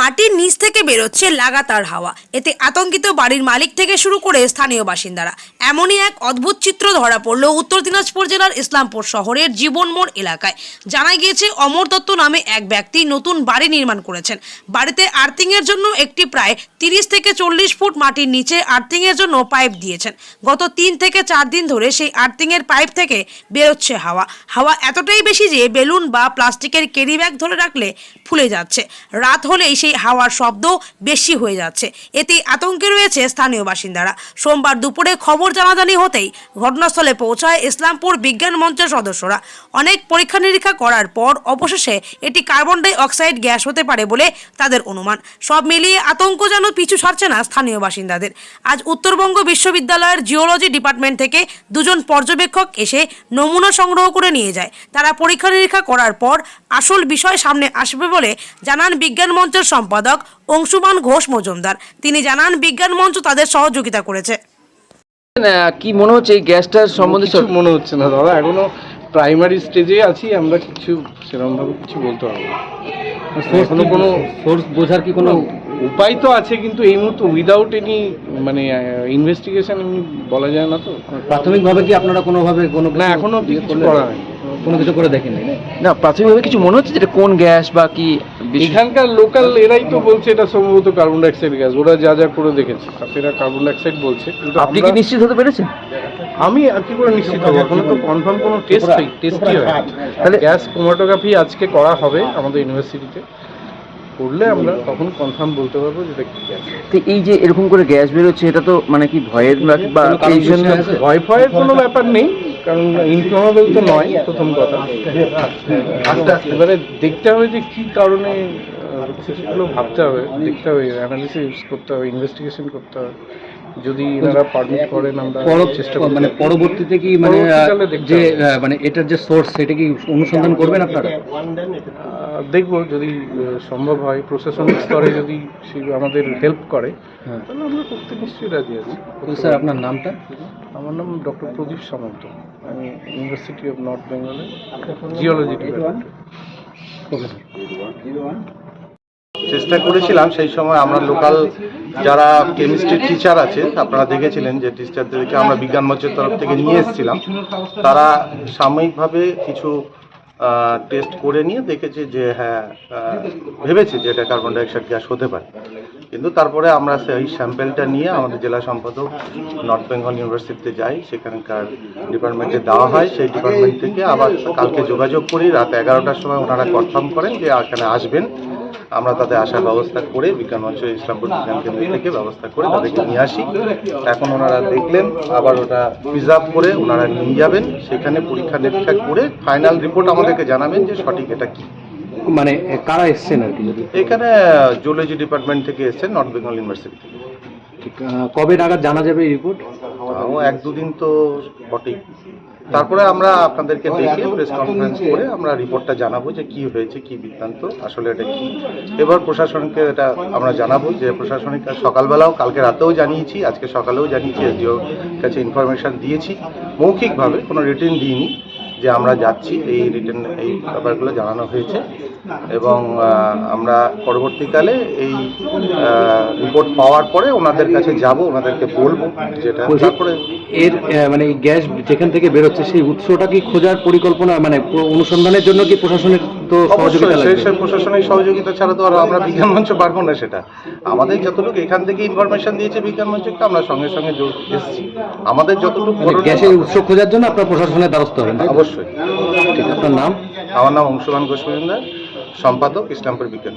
মাটির নিচ থেকে বেরোচ্ছে লাগাতার হাওয়া। এতে আতঙ্কিত বাড়ির মালিক থেকে শুরু করে স্থানীয় বাসিন্দারা। এমনই এক অদ্ভুত চিত্র ধরা পড়ল উত্তর দিনাজপুর জেলার ইসলামপুর শহরের জীবনমোড় এলাকায়। জানা গিয়েছে, অমর দত্ত নামে এক ব্যক্তি নতুন বাড়ি নির্মাণ করেছেন। বাড়িতে আর্থিংয়ের জন্য একটি প্রায় তিরিশ থেকে চল্লিশ ফুট মাটির নিচে আর্থিংয়ের জন্য পাইপ দিয়েছেন। গত তিন থেকে চার দিন ধরে সেই আর্থিংয়ের পাইপ থেকে বেরোচ্ছে হাওয়া। হাওয়া এতটাই বেশি যে বেলুন বা প্লাস্টিকের ক্যারি ব্যাগ ধরে রাখলে ফুলে যাচ্ছে। রাত হলেই সেই হাওয়ার শব্দ বেশি হয়ে যাচ্ছে। এতে আতঙ্কে রয়েছে স্থানীয় বাসিন্দারা। সোমবার দুপুরে খবর জানাজানি হতেই ঘটনাস্থলে পৌঁছায় ইসলামপুর বিজ্ঞান মঞ্চের সদস্যরা। অনেক পরীক্ষা নিরীক্ষা করার পর অবশেষে এটি কার্বন ডাই অক্সাইড গ্যাস হতে পারে বলে তাদের অনুমান। সব মিলিয়ে আতঙ্ক যেন পিছু ছাড়ছে না স্থানীয় বাসিন্দাদের। আজ উত্তরবঙ্গ বিশ্ববিদ্যালয়ের জিওলজি ডিপার্টমেন্ট থেকে দুজন পর্যবেক্ষক এসে নমুনা সংগ্রহ করে নিয়ে যায়। তারা পরীক্ষা নিরীক্ষা করার পর আসল বিষয় সামনে আসবে বলে জানান বিজ্ঞান মঞ্চের সম্পাদক অংশুমান ঘোষ মজুমদার। তিনি জানান বিজ্ঞান মঞ্চ তাদের সহযোগিতা করেছে। কি মনে হচ্ছে এই গ্যাসটার সম্বন্ধে মনে হচ্ছে না দাদা। এখনও প্রাইমারি স্টেজে আছি আমরা কিছু সেরকম ভাবে কিছু বলতে পারব না। এখনও কোনো সোর্স বোঝার কি কোনো উপায় তো আছে কিন্তু এই মুহূর্তে উইদাউট এনি মানে ইনভেস্টিগেশন এমনি বলা যায় না তো। প্রাথমিকভাবে কি আপনারা কোনোভাবে কোনো না এখনও অব্দি ইয়ে কিছু করা হয়নি। কোনো কিছু করে দেখেননি না? প্রাথমিকভাবে কিছু মনে হচ্ছে যেটা কোন গ্যাস বা কি এখানকার লোকাল এরাই তো বলছে এটা সম্ভবত কার্বন ডাইঅক্সাইড গ্যাস ওরা যা যা করে দেখেছে। তারা কার্বন ডাইঅক্সাইড বলছে কিন্তু আপনি কি নিশ্চিত হতে পেরেছেন? আমি কি করে নিশ্চিত হব? এখনও তো কনফার্ম কোনো টেস্ট টেস্টই হয় তাহলে গ্যাস ক্রোমাটোগ্রাফি আজকে করা হবে আমাদের ইউনিভার্সিটিতে করলে আমরা তখন কনফার্ম বলতে পারব যেটা কি গ্যাস। তো এই যে এরকম করে গ্যাস বেরোচ্ছে এটা তো মানে কি ভয়ের বা- এই জন্য ভয় ভয়ের কোনো ব্যাপার নেই। কারণ ইনফ্লামেবল তো নয় প্রথম কথা। এবারে দেখতে হবে যে কি কারণে সেগুলো ভাবতে হবে দেখতে হবে অ্যানালিসিস করতে হবে ইনভেস্টিগেশন করতে হবে। যদি এনারা পারমিট করেন আমরা চেষ্টা করব। মানে পরবর্তীতে কি মানে যে মানে এটার যে সোর্স সেটা কি অনুসন্ধান করবেন আপনারা? দেখব যদি সম্ভব হয়। প্রশাসনিক স্তরে যদি সে আমাদের হেল্প করে হ্যাঁ। তাহলে আমরা করতে নিশ্চয়ই রাজি আছি। স্যার আপনার নামটা? আমার নাম ডক্টর প্রদীপ সামন্ত। আমি ইউনিভার্সিটি অফ নর্থ বেঙ্গলে জিওলজি ডিপার্টমেন্ট ওকে স্যার চেষ্টা করেছিলাম, সেই সময় আমরা লোকাল যারা কেমিস্ট্রির টিচার আছে, আপনারা দেখেছিলেন যে টিচারদেরকে আমরা বিজ্ঞান মঞ্চের তরফ থেকে নিয়ে এসেছিলাম। তারা সাময়িকভাবে কিছু টেস্ট করে নিয়ে দেখেছে যে হ্যাঁ ভেবেছে যে এটা কার্বন ডাইঅক্সাইড গ্যাস হতে পারে। কিন্তু তারপরে আমরা সেই স্যাম্পেলটা নিয়ে আমাদের জেলা সম্পাদক নর্থ বেঙ্গল ইউনিভার্সিটিতে যাই, সেখানকার ডিপার্টমেন্টে দেওয়া হয়। সেই ডিপার্টমেন্ট থেকে আবার কালকে যোগাযোগ করি, রাত এগারোটার সময় ওনারা কনফার্ম করেন যে এখানে আসবেন। আমরা তাদের আসার ব্যবস্থা করে বিজ্ঞান মঞ্চ ইসলামপুর বিজ্ঞান কেন্দ্র থেকে ব্যবস্থা করে তাদেরকে নিয়ে আসি। এখন ওনারা দেখলেন আবার ওটা প্রিজার্ভ করে ওনারা নিয়ে যাবেন। সেখানে পরীক্ষা নিরীক্ষা করে ফাইনাল রিপোর্ট আমাদেরকে জানাবেন যে সঠিক এটা কি। মানে কারা এসছেন আর কি? এখানে জুলজি ডিপার্টমেন্ট থেকে এসেছেন নর্থ বেঙ্গল ইউনিভার্সিটি থেকে। কবে নাগাদ জানা যাবে এই রিপোর্ট এক দুদিন তো বটেই। তারপরে আমরা আপনাদেরকে দেখে প্রেস কনফারেন্স করে আমরা রিপোর্টটা জানাব যে কি হয়েছে কি বৃত্তান্ত আসলে এটা কি? এবার প্রশাসনকে এটা আমরা জানাব যে প্রশাসনিক সকালবেলাও কালকে রাতেও জানিয়েছি আজকে সকালেও জানিয়েছি এসডিও কাছে ইনফরমেশান দিয়েছি। মৌখিকভাবে কোনো রিটার্ন দিইনি যে আমরা যাচ্ছি এই রিটার্ন এই ব্যাপারগুলো জানানো হয়েছে। এবং আমরা পরবর্তীকালে এই রিপোর্ট পাওয়ার পরে ওনাদের কাছে যাব ওনাদেরকে বলব যেটা তারপরে এর মানে এই গ্যাস যেখান থেকে বেরোচ্ছে সেই উৎসটা কি খোঁজার পরিকল্পনা মানে অনুসন্ধানের জন্য কি প্রশাসনের তো সহযোগিতা লাগবে? সেই সহযোগিতা ছাড়া তো আর আমরা বিজ্ঞান মঞ্চ পারব না সেটা। আমাদের যতটুকু এখান থেকে ইনফরমেশন দিয়েছে বিজ্ঞান মঞ্চকে আমরা সঙ্গে সঙ্গে এসেছি আমাদের যতটুকু মানে গ্যাসের উৎস খোঁজার জন্য আপনার প্রশাসনের দ্বারস্থ হবেন অবশ্যই। ঠিক আপনার নাম? আমার নাম অংশুমান ঘোষ মজুমদার। সম্পাদক ইসলামপুর বিজ্ঞান।